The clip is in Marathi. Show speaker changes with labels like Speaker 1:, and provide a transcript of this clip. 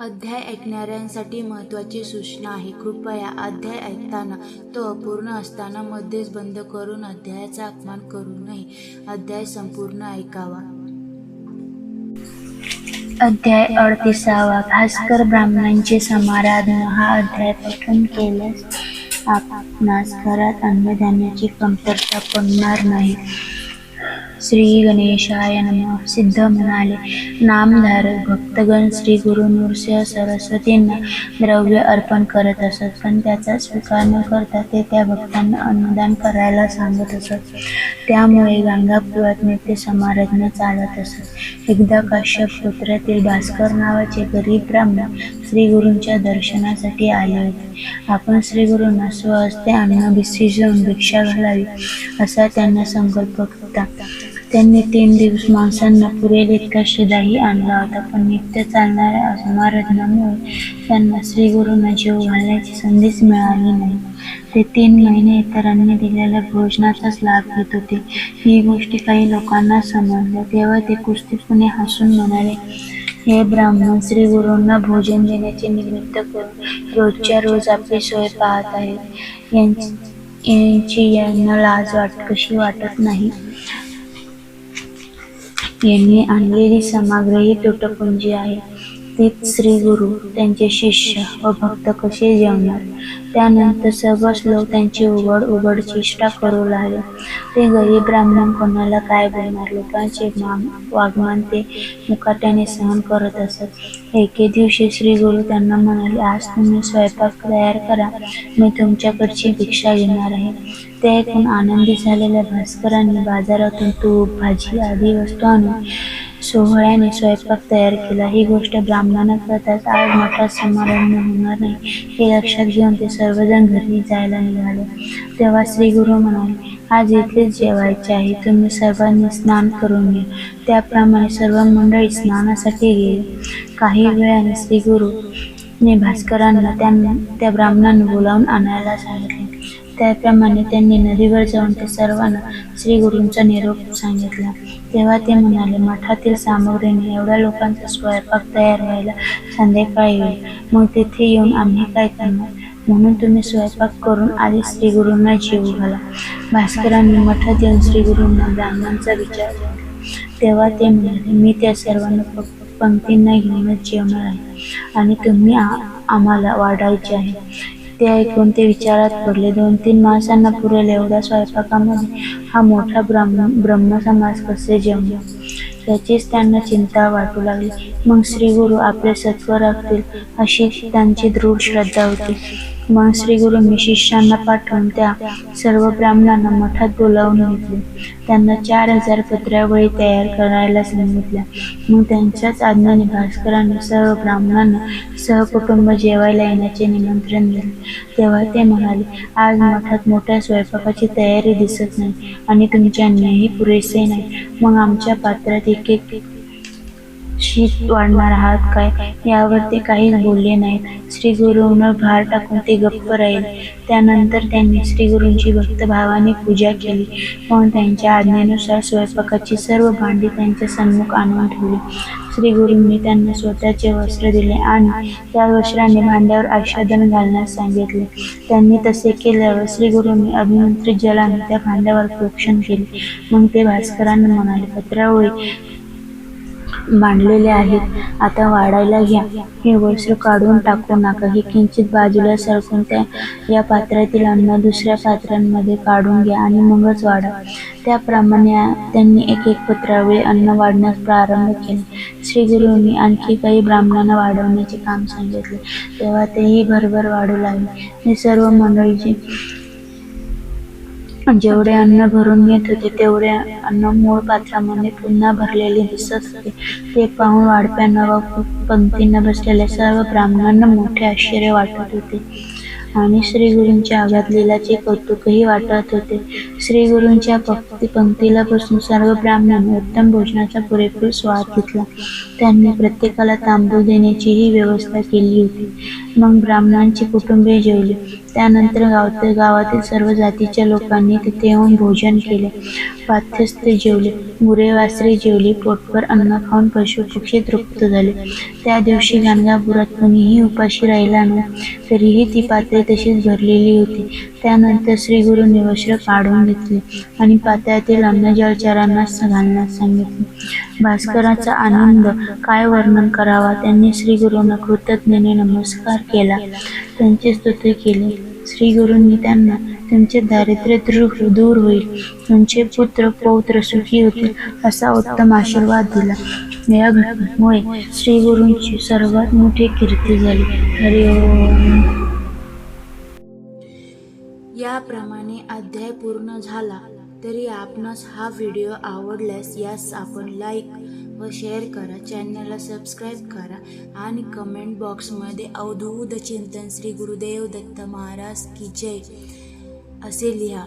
Speaker 1: अध्याय ऐकणाऱ्यांसाठी महत्त्वाची सूचना आहे. कृपया अध्याय ऐकताना तो अपूर्ण असताना मध्येच बंद करून अध्यायाचा अपमान करू नये. अध्याय संपूर्ण ऐकावा.
Speaker 2: अध्याय अडतिसावा. भास्कर ब्राह्मणांचे समाराधना. हा अध्याय पठण केल्यास आपणास घरात अन्नधान्याची कमतरता पडणार नाही. श्री गणेशाय नम. सिद्ध म्हणाले नामधारक भक्तगण श्री गुरु नृसिंह सरस्वतींना द्रव्य अर्पण करत असत. पण त्याचा स्वीकार न करता ते त्या भक्तांना अन्नदान करायला सांगत असत. त्यामुळे गंगापुरात नित्य समाराधना चालत असत. एकदा काश्यप पुत्रातील भास्कर नावाचे गरीब ब्राह्मण श्री गुरूंच्या दर्शनासाठी आले होते. आपण श्री गुरूंना स्वहस्ते अन्न भिक्षिजून भिक्षा घालावी असा त्यांना संकल्प होता. त्यांनी तीन दिवस माणसांना पुरेल इतका शिदाही आणला होता. पण नित्य चालणाऱ्या समाराधनामुळे त्यांना श्री गुरूंना जीव घालण्याची संधीच मिळाली नाही. ते तीन महिने इतरांनी दिलेल्या भोजनाचाच लाभ घेत होते. ही गोष्टी काही लोकांना समजल्या तेव्हा ते कुस्तीपुणे हसून म्हणाले हे ब्राह्मण श्री गुरूंना भोजन देण्याचे निमित्त करून रोजच्या रोज आपली सोय पाहत आहेत. यांची यांना लाज वाट कशी वाटत नाही. यांनी आणलेली समाग्र ही तुटपुंजी आहे. तीच श्री गुरु त्यांचे शिष्य व भक्त कसे जेवणार? त्यानंतर सर्वच लोक त्यांची उघड उघड चेष्टा करू लागले. ते गरीब ब्राह्मण कोणाला काय बोलणार? लोकांचे मा- वागमान ते मुकाट्याने सहन करत असत. एके दिवशी श्री गुरु त्यांना म्हणाले आज तुम्ही स्वयंपाक तयार करा. मी तुमच्याकडची भिक्षा घेणार आहे. ते ऐकून आनंदी झालेल्या भास्करांनी बाजारातून तूप भाजी आदी वस्तू आणून सोहळ्याने स्वयंपाक तयार केला. ही गोष्ट ब्राह्मणांना कळताच आज मोठा समारंभ होणार नाही हे लक्षात घेऊन ते सर्वजण घरी जायला निघाले. तेव्हा श्री गुरु म्हणाले आज इथेच जेवायचे आहे तुम्ही सर्वांनी स्नान करून घ्या. त्याप्रमाणे सर्व मंडळी स्नानासाठी गेले. काही वेळाने श्री गुरु ने भास्करांना त्यांना त्या ब्राह्मणांना बोलावून आणायला सांगितले. त्याप्रमाणे त्यांनी नदीवर जाऊन ते सर्वांना श्रीगुरूंचा निरोप सांगितला. तेव्हा ते म्हणाले मठातील सामग्रीने एवढ्या लोकांचा स्वयंपाक तयार व्हायला संध्याकाळी येईल. मग तिथे येऊन आम्ही काय करणार? म्हणून तुम्ही स्वयंपाक करून आधी श्री गुरूंना जीव घाला. भास्करांनी मठात येऊन श्री गुरूंना ब्राह्मणांचा विचार केला. तेव्हा ते म्हणाले मी त्या सर्वांना प- पंक्तींना घेऊनच जेवणार आहे आणि तुम्ही आ- आम्हाला वाढायचे आहे. ते ऐकून ते विचारात पडले. दोन तीन माणसांना पुरेल एवढ्या स्वयंपाकामध्ये हा मोठा ब्राह्म ब्रह्मसमाज कसे जमला याचीच त्यांना चिंता वाटू लागली. मग श्री गुरु आपले सत्व राखतील अशी त्यांची दृढ श्रद्धा होती. मग श्री गुरूंनी शिष्यांना पाठवून त्या सर्व ब्राह्मणांना मठात बोलावून घेतले. त्यांना चार हजार पत्रावळी तयार करायला सांगितल्या. मग त्यांच्याच आज्ञाने भास्करांनी सर्व ब्राह्मणांना सहकुटुंब जेवायला येण्याचे निमंत्रण दिले. तेव्हा ते म्हणाले आज मठात मोठ्या स्वयंपाकाची तयारी दिसत नाही आणि तुमच्या अन्नही पुरेसे नाही. मग आमच्या पात्रात एक एक शीत वाढणार आहात काय? यावर ते काहीच बोलले नाहीत. श्री गुरुंवर भार टाकून ते गप्प राहिले. त्यानंतर त्यांनी श्री गुरूंची भक्तभावाने पूजा केली. पण त्यांच्या आज्ञेनुसार स्वयंपाकाची सर्व भांडी त्यांच्या सन्मुख आणून ठेवली. श्री गुरूंनी त्यांना स्वतःचे वस्त्र दिले आणि त्या वस्त्राने भांड्यावर आच्छादन घालण्यास सांगितले. त्यांनी तसे केल्यावर श्री गुरूंनी अभिमंत्रित जलाने त्या भांड्यावर प्रोक्षण केले. मग ते भास्करांना म्हणाले पत्रावळी मांडलेले आहेत. आता वाढायला घ्या. हे वस्त्र काढून टाकू नका. हे किंचित बाजूला सरकून त्या या पात्रातील अन्न दुसऱ्या पात्रांमध्ये काढून घ्या आणि मगच वाढा. त्याप्रमाणे त्यांनी एक एक पत्रावेळी अन्न वाढण्यास प्रारंभ केले. श्रीगुरूंनी आणखी काही ब्राह्मणांना वाढवण्याचे काम सांगितले. तेव्हा तेही भरभर वाढू लागले. हे सर्व मंडळीचे जेवढे अन्न भरून येत होते तेवढे अन्न मूळ पात्रामध्ये पुन्हा भरलेले दिसत होते. ते पाहून वाढप्यांना नवा पंक्तींना बसलेल्या सर्व ब्राह्मणांना मोठे आश्चर्य वाटत होते. आणि श्री गुरूंच्या आघात लिलाचे कौतुकही वाटत होते. श्री गुरूंच्या पंक्ती पंक्तीला बसून सर्व ब्राह्मणांनी उत्तम भोजनाचा पुरेपूर स्वाद घेतला. त्यांनी प्रत्येकाला तांदूळ देण्याचीही व्यवस्था केली होती. मग ब्राह्मणांची कुटुंबे जेवली. त्यानंतर गावात गावातील सर्व जातीच्या लोकांनी तिथे येऊन भोजन केले. पाथ्यस्थ जेवले. गुरे वासरे जेवली. पोटभर अन्न खाऊन पशु पक्षी तृप्त झाले. त्या दिवशी गाणगापुरात कोणीही उपाशी राहिला नाही. तरीही ती पात्रे तशीच भरलेली होती. त्यानंतर श्री गुरूंनी वस्त्र काढून घेतले आणि पात्यातील अन्न जलचरांना घालण्यास सांगितले. भास्कराचा आनंद काय वर्णन करावा? त्यांनी श्री गुरुंना कृतज्ञतेने नमस्कार केला. त्यांचे स्तुती केले. श्री गुरुंनी त्यांना त्यांचे दारिद्र्य दृढ दूर होईल. त्यांचे पुत्र पौत्र सुखी होतील असा उत्तम आशीर्वाद दिला. या घटनेमुळे श्री गुरूंची सर्वात मोठी कीर्ती झाली. हरि ओम.
Speaker 1: याप्रमाणे अध्याय पूर्ण झाला तरी आपणास हा व्हिडिओ आवडल्यास यास आपण लाईक व शेअर करा. चॅनलला सबस्क्राईब करा आणि कमेंट बॉक्समध्ये अवधूत चिंतन श्री गुरुदेव दत्त महाराज की जय असे लिहा.